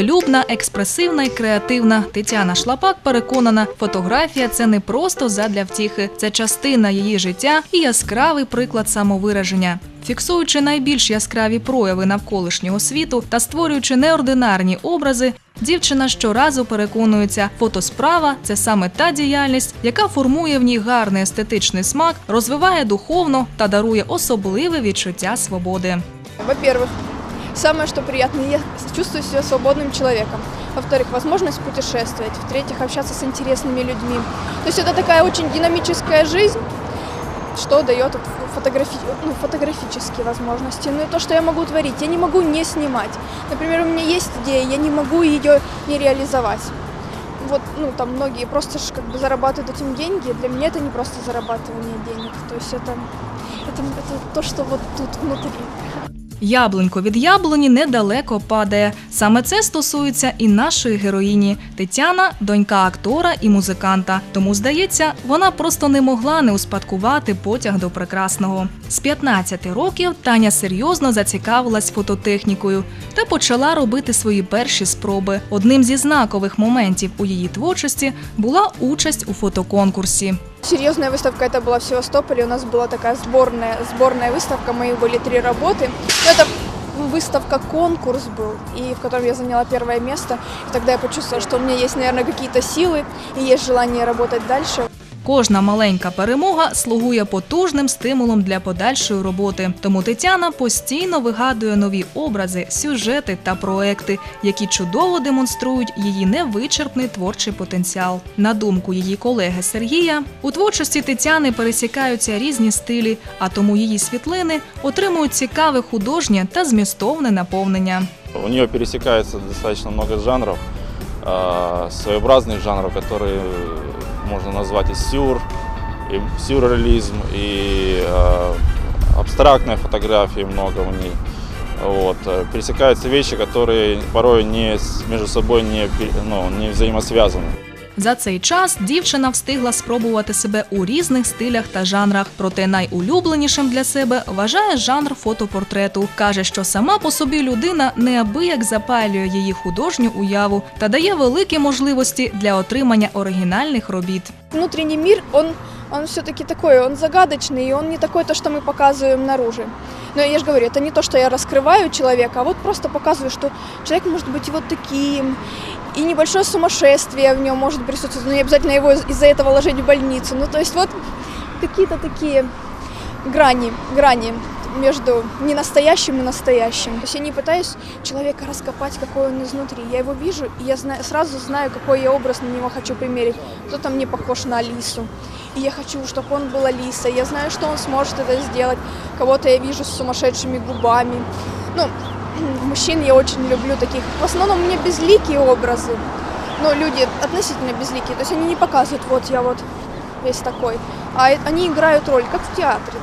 Волелюбна, експресивна і креативна. Тетяна Шлапак переконана, фотографія це не просто задля втіхи, це частина її життя і яскравий приклад самовираження. Фіксуючи найбільш яскраві прояви навколишнього світу та створюючи неординарні образи, дівчина щоразу переконується, фотосправа це саме та діяльність, яка формує в ній гарний естетичний смак, розвиває духовно та дарує особливе відчуття свободи. Во-первых, самое что приятно, я чувствую себя свободным человеком. Во-вторых, возможность путешествовать. В-третьих, общаться с интересными людьми. То есть это такая очень динамическая жизнь, что дает фотографи- ну, фотографические возможности. Ну и то, что я могу творить. Я не могу не снимать. Например, у меня есть идея, я не могу ее не реализовать. Вот, ну, там многие просто ж как бы зарабатывают этим деньги. Для меня это не просто зарабатывание денег. То есть это, это, это то, что вот тут внутри. Яблунько від яблуні недалеко падає. Саме це стосується і нашої героїні. Тетяна донька актора і музиканта. Тому, здається, вона просто не могла не успадкувати потяг до прекрасного. З 15 років Таня серйозно зацікавилась фототехнікою та почала робити свої перші спроби. Одним зі знакових моментів у її творчості була участь у фотоконкурсі. Серьезная выставка это была в Севастополе. У нас была такая сборная, сборная выставка. Мои были три работы. Но Это выставка-конкурс был, и в котором я заняла первое место. И тогда я почувствовала, что у меня есть, наверное, какие-то силы и есть желание работать дальше. Кожна маленька перемога слугує потужним стимулом для подальшої роботи. Тому Тетяна постійно вигадує нові образи, сюжети та проекти, які чудово демонструють її невичерпний творчий потенціал. На думку її колеги Сергія, у творчості Тетяни пересікаються різні стилі, а тому її світлини отримують цікаве художнє та змістовне наповнення. У нее пересекается достаточно много жанров, своеобразных жанров, которые можно назвать и сюр, и сюрреализм, и а, абстрактной фотографии много в ней. Вот. э, Пересекаются вещи, которые порой не, с- между собой не, пе- ну, не взаимосвязаны. За цей час дівчина встигла спробувати себе у різних стилях та жанрах. Проте найулюбленішим для себе вважає жанр фотопортрету. каже, що сама по собі людина неабияк запалює її художню уяву та дає великі можливості для отримання оригінальних робіт. Внутренний мир, он, он все-таки такой, он загадочный, и он не такой, то, что мы показываем наружу. Но я же говорю, это не то, что я раскрываю человека, а вот просто показываю, что человек может быть вот таким, и небольшое сумасшествие в нем может присутствовать, но не обязательно его из- из-за этого ложить в больницу. Ну, то есть вот какие-то такие грани, грани между ненастоящим и настоящим. То есть я не пытаюсь человека раскопать, какой он изнутри. Я его вижу, и я знаю, сразу знаю, какой я образ на него хочу примерить. Кто-то мне похож на Алису. И я хочу, чтобы он был Алисой. Я знаю, что он сможет это сделать. Кого-то я вижу с сумасшедшими губами. Ну, мужчин я очень люблю таких. В основном у меня безликие образы. Но люди относительно безликие. То есть они не показывают, вот я вот весь такой. А э- они играют роль, как в театре.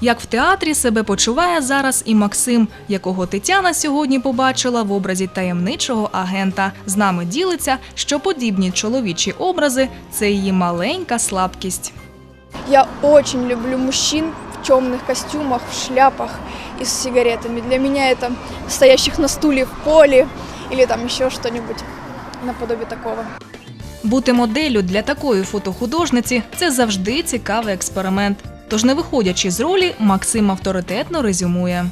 Як в театрі себе почуває зараз і Максим, якого Тетяна сьогодні побачила в образі таємничого агента. З нами ділиться, що подібні чоловічі образи це її маленька слабкість. Я очень люблю мужчин в темных костюмах, в шляпах и с сигаретами. Для меня это стоящих на стуле в поле или там еще что-нибудь наподобие такого. Бути моделлю для такої фотохудожниці це завжди цікавий експеримент. Тож, не виходячи з ролі, Максим авторитетно резюмує.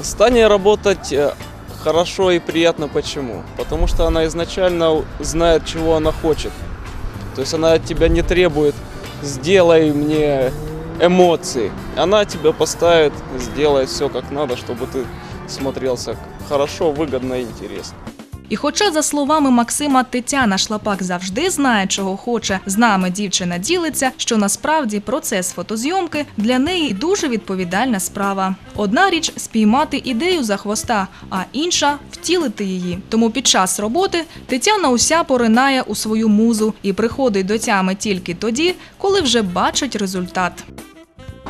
С Таней работать э, хорошо и приятно почему? Потому что она изначально знает, чего она хочет. То есть она от тебя не требует «сделай мне эмоции». Она тебя поставит, сделает все как надо, чтобы ты смотрелся хорошо, выгодно и интересно. І хоча, за словами Максима, Тетяна Шлапак завжди знає, чого хоче, з нами дівчина ділиться, що насправді процес фотозйомки для неї дуже відповідальна справа. Одна річ спіймати ідею за хвоста, а інша втілити її. Тому під час роботи Тетяна уся поринає у свою музу і приходить до тями тільки тоді, коли вже бачить результат.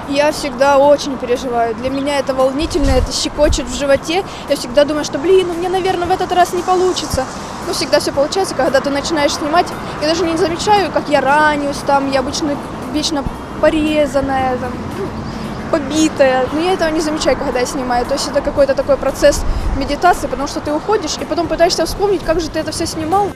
Я всегда очень переживаю. Для меня это волнительно, это щекочет в животе. Я всегда думаю, что, блин, у меня, наверное, в этот раз не получится. Но всегда все получается, когда ты начинаешь снимать. Я даже не замечаю, как я ранюсь там, я обычно вечно порезанная. Там. Ну, побитая. Но я этого не замечаю, когда я снимаю. То есть это какой-то такой процесс медитации, потому что ты уходишь и потом пытаешься вспомнить, как же ты это все снимал.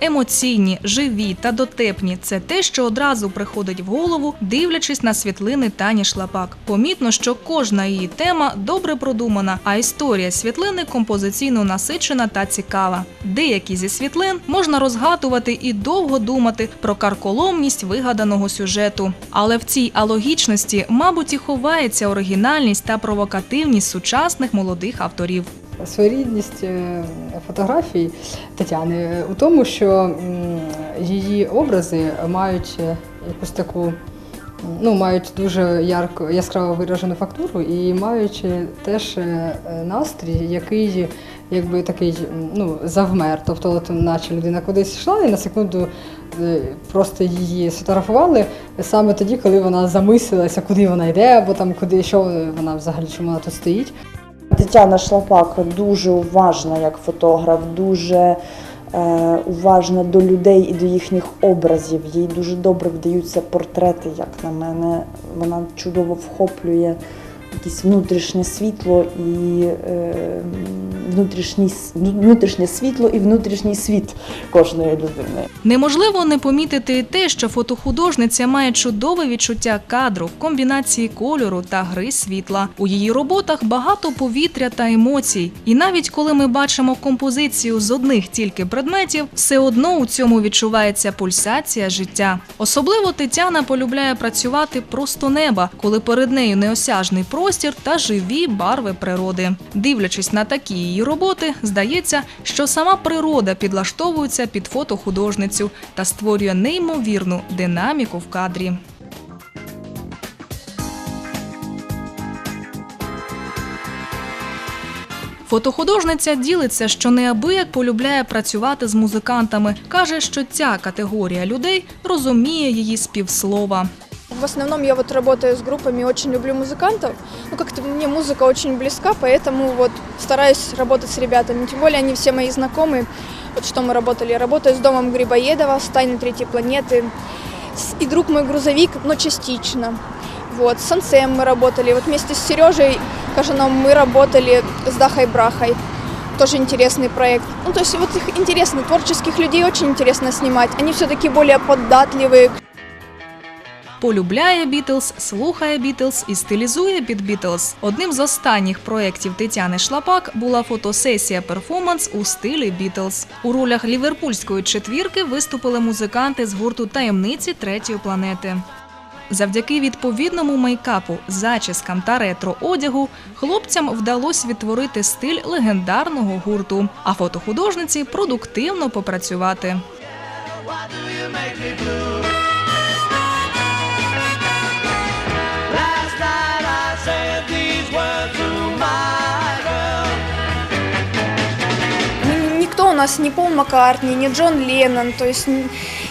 Емоційні, живі та дотепні це те, що одразу приходить в голову, дивлячись на світлини Тані Шлапак. Помітно, що кожна її тема добре продумана, а історія світлини композиційно насичена та цікава. Деякі зі світлин можна розгадувати і довго думати про карколомність вигаданого сюжету. Але в цій алогічності, мабуть, і ховається оригінальність та провокативність сучасних молодих авторів. Своєрідність е, фотографій Тетяни у тому, що її образи мають е, якусь таку, ну, мають дуже ярко, яскраво виражену фактуру і мають е, теж настрій, який якби такий ну, завмер. Тобто, от, наче людина кудись йшла і на секунду просто її сфотографували саме тоді, коли вона замислилася, куди вона йде, або там куди що вона взагалі чому вона тут стоїть. Тетяна Шлапак дуже уважна як фотограф, дуже е, уважна до людей і до їхніх образів. Їй дуже добре вдаються портрети, як на мене. Вона чудово вхоплює якесь внутрішнє світло і е, внутрішній, внутрішнє світло і внутрішній світ кожної людини. Неможливо не помітити те, що фотохудожниця має чудове відчуття кадру, комбінації кольору та гри світла. У її роботах багато повітря та емоцій. І навіть коли ми бачимо композицію з одних тільки предметів, все одно у цьому відчувається пульсація життя. Особливо Тетяна полюбляє працювати просто неба, коли перед нею неосяжний простір та живі барви природи. Дивлячись на такі її роботи, здається, що сама природа підлаштовується під фотохудожницю та створює неймовірну динаміку в кадрі. Фотохудожниця ділиться, що неабияк полюбляє працювати з музикантами. каже, що ця категорія людей розуміє її співслова. В основном я вот работаю с группами, очень люблю музыкантов. Ну, как-то мне музыка очень близка, поэтому вот стараюсь работать с ребятами. Тем более они все мои знакомые. Вот что мы работали. Работаю с домом Грибоедова, с Тайной Третьей планеты. И друг мой грузовик, но частично. Вот, с Ансем мы работали. Вот вместе с Сережей Кажаном мы работали с Дахой Брахой. Тоже интересный проект. Ну, то есть вот их интересно, творческих людей очень интересно снимать. Они все-таки более податливые Полюбляє Бітлз, слухає Бітлз і стилізує під Бітлз. Одним з останніх проєктів Тетяни Шлапак була фотосесія перформанс у стилі Бітлз. У ролях ліверпульської четвірки виступили музиканти з гурту таємниці третьої планети. Завдяки відповідному мейкапу, зачіскам та ретро одягу хлопцям вдалося відтворити стиль легендарного гурту, а фотохудожниці продуктивно попрацювати. Нас, не Пол Маккартни, не Джон Леннон, то есть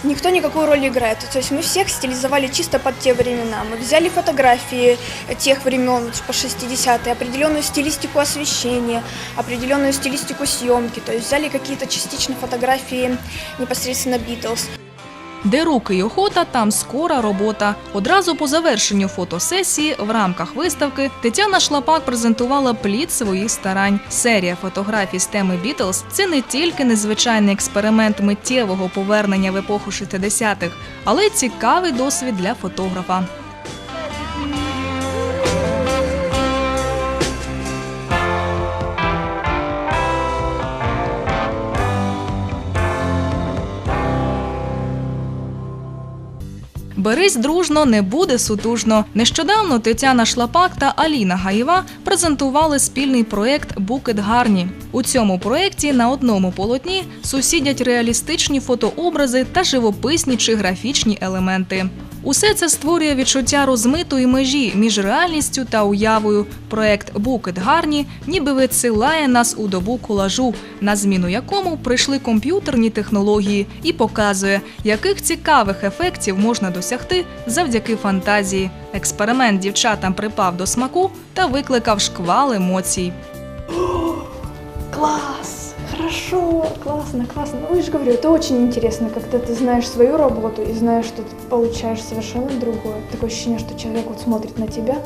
никто никакую роль не играет. То есть мы всех стилизовали чисто под те времена. Мы взяли фотографии тех времен, по 60-е, определенную стилистику освещения, определенную стилистику съемки. То есть взяли какие-то частично фотографии непосредственно Битлз. Де руки й охота, там скора робота. Одразу по завершенню фотосесії в рамках виставки Тетяна Шлапак презентувала плід своїх старань. Серія фотографій з теми Бітлз це не тільки незвичайний експеримент миттєвого повернення в епоху 60-х, але й цікавий досвід для фотографа. Берись дружно, не буде сутужно. Нещодавно Тетяна Шлапак та Аліна Гаєва презентували спільний проект Букет Гарні. У цьому проєкті на одному полотні сусідять реалістичні фотообрази та живописні чи графічні елементи. Усе це створює відчуття розмитої межі між реальністю та уявою. Проект Букет гарні ніби відсилає нас у добу колажу, на зміну якому прийшли комп'ютерні технології і показує, яких цікавих ефектів можна досягти завдяки фантазії. Експеримент дівчатам припав до смаку та викликав шквал емоцій. Класс! Хорошо, классно, классно. Ну, я же говорю, это очень интересно, когда ты знаешь свою работу и знаешь, что ты получаешь совершенно другое. Такое ощущение, что человек вот смотрит на тебя,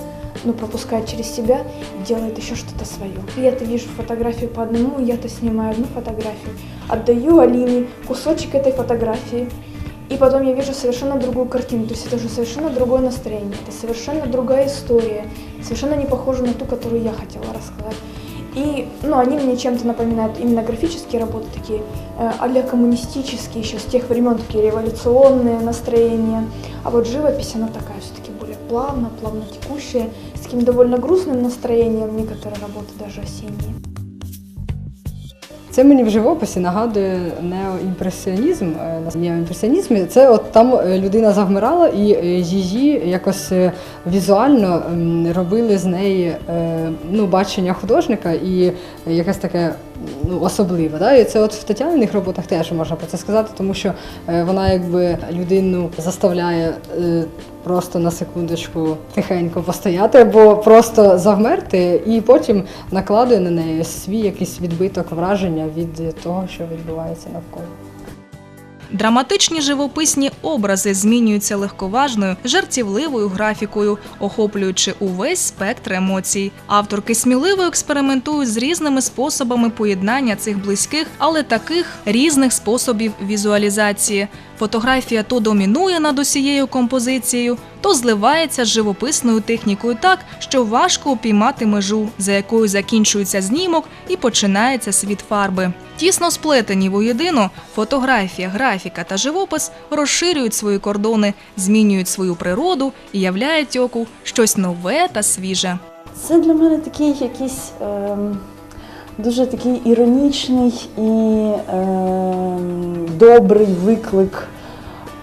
ну, пропускает через себя и делает еще что-то свое. Я-то вижу фотографию по одному, я-то снимаю одну фотографию, отдаю Алине кусочек этой фотографии, и потом я вижу совершенно другую картину, то есть это уже совершенно другое настроение, это совершенно другая история, совершенно не похожа на ту, которую я хотела рассказать. И, ну, они мне чем-то напоминают именно графические работы, такие э, а коммунистические, еще с тех времен такие революционные настроения. А вот живопись, она такая все-таки более плавно, плавно текущая, с таким довольно грустным настроением, некоторые работы даже осенние. Це мені в живописі нагадує неоімпресіонізм. Неоімпресіонізм це от там е, людина завмирала і е, її якось е, візуально робили з неї е, ну, бачення художника і якесь таке особливе. Да? І це от в Тетяниних роботах теж можна про це сказати, тому що е, вона якби людину заставляє е, просто на секундочку тихенько постояти або просто завмерти, і потім накладує на неї свій якийсь відбиток враження від того, що відбувається навколо. Драматичні живописні образи змінюються легковажною, жартівливою графікою, охоплюючи увесь спектр емоцій. Авторки сміливо експериментують з різними способами поєднання цих близьких, але таких різних способів візуалізації. Фотографія то домінує над усією композицією, то зливається з живописною технікою так, що важко упіймати межу, за якою закінчується знімок і починається світ фарби. Тісно сплетені воєдино, фотографія, графіка та живопис розширюють свої кордони, змінюють свою природу і являють оку щось нове та свіже. Це для мене такий якийсь ем, дуже такий іронічний і ем, добрий виклик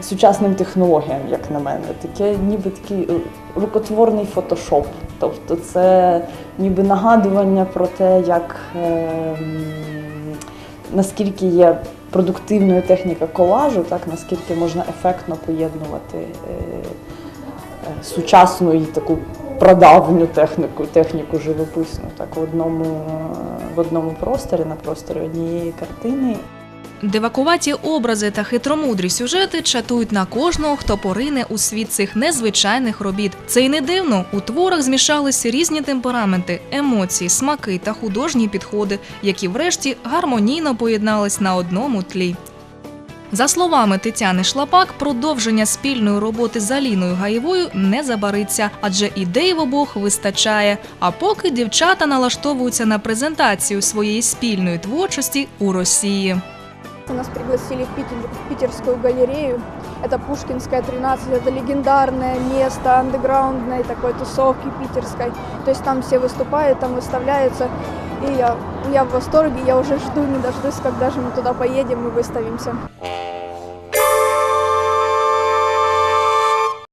сучасним технологіям, як на мене. Таке ніби такий е, рукотворний фотошоп. Тобто це ніби нагадування про те, як ем, наскільки є продуктивною техніка колажу, так наскільки можна ефектно поєднувати е, е, сучасну і таку прадавню техніку, техніку живописну, так в одному, в одному просторі, на просторі однієї картини. Дивакуваті образи та хитромудрі сюжети чатують на кожного, хто порине у світ цих незвичайних робіт. Це й не дивно. У творах змішалися різні темпераменти, емоції, смаки та художні підходи, які врешті гармонійно поєднались на одному тлі. За словами Тетяни Шлапак, продовження спільної роботи з Аліною Гаєвою не забариться, адже ідей в обох вистачає. А поки дівчата налаштовуються на презентацію своєї спільної творчості у Росії. Нас пригласили в, Питер, в питерскую галерею. Это Пушкинская 13, это легендарное место андеграундной такой тусовки питерской. То есть там все выступают, там выставляются. И я, я в восторге, я уже жду, не дождусь, когда же мы туда поедем и выставимся.